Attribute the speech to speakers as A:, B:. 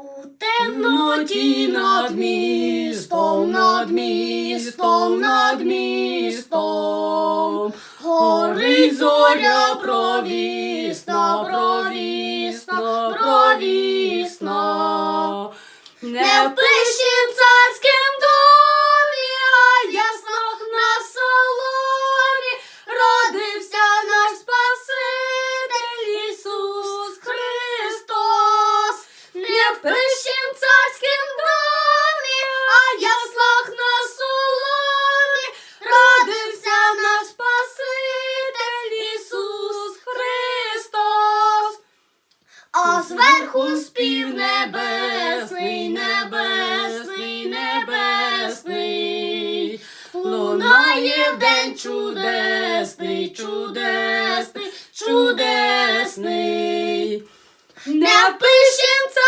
A: У темноті над містом, над містом, над містом, горить зоря провісна, провісна, провісна. Не в пишім царським А зверху спів небесний, небесний, небесний, лунає в день чудесний, чудесний, чудесний. Не